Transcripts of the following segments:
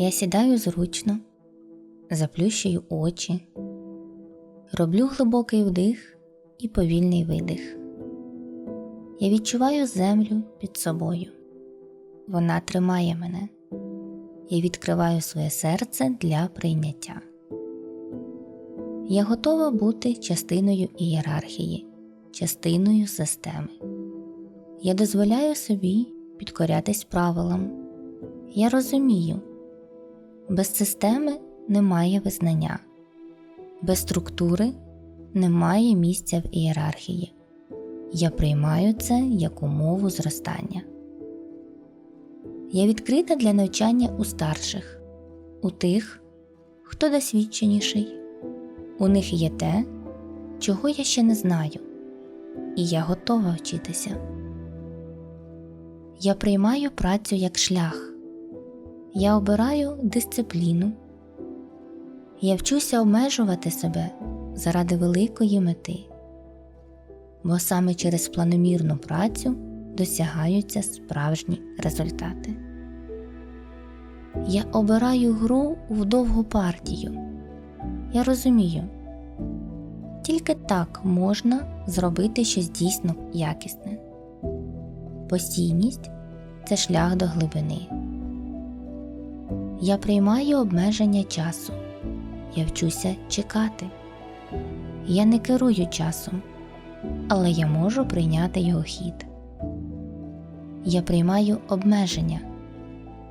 Я сідаю зручно, заплющую очі, роблю глибокий вдих і повільний видих. Я відчуваю землю під собою. Вона тримає мене. Я відкриваю своє серце для прийняття. Я готова бути частиною ієрархії, частиною системи. Я дозволяю собі підкорятись правилам. Я розумію, без системи немає визнання, без структури немає місця в ієрархії. Я приймаю це як умову зростання. Я відкрита для навчання у старших, у тих, хто досвідченіший. У них є те, чого я ще не знаю, і я готова вчитися. Я приймаю працю як шлях. Я обираю дисципліну. Я вчуся обмежувати себе заради великої мети, бо саме через планомірну працю досягаються справжні результати. Я обираю гру в довгу партію. Я розумію, тільки так можна зробити щось дійсно якісне. Постійність це шлях до глибини. Я приймаю обмеження часу. Я вчуся чекати. Я не керую часом, але я можу прийняти його хід. Я приймаю обмеження.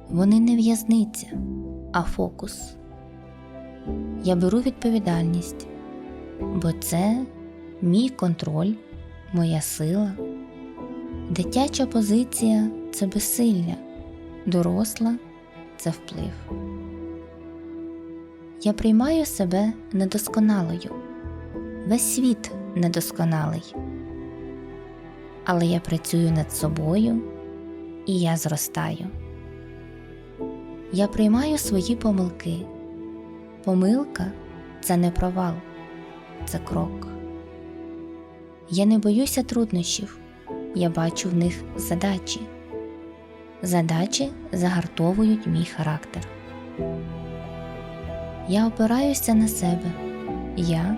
Вони не в'язниця, а фокус. Я беру відповідальність, бо це мій контроль, моя сила. Дитяча позиція це безсилля, доросла це вплив. Я приймаю себе недосконалою, весь світ недосконалий. Але я працюю над собою і я зростаю. Я приймаю свої помилки. Помилка це не провал, це крок. Я не боюся труднощів, я бачу в них задачі. Задачі загартовують мій характер. Я опираюся на себе. Я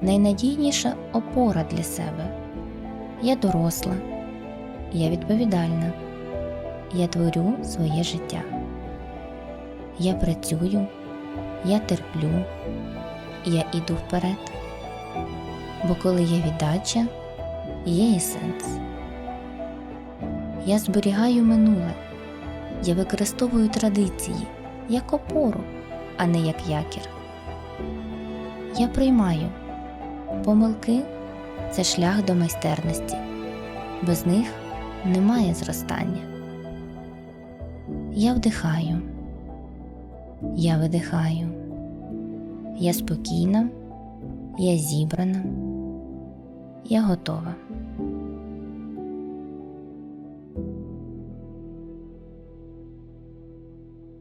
найнадійніша опора для себе. Я доросла, я відповідальна, я творю своє життя. Я працюю, я терплю, я іду вперед. Бо коли є віддача, є і сенс. Я зберігаю минуле, я використовую традиції як опору, а не як якір. Я приймаю. Помилки це шлях до майстерності, без них немає зростання. Я вдихаю, я видихаю, я спокійна, я зібрана, я готова.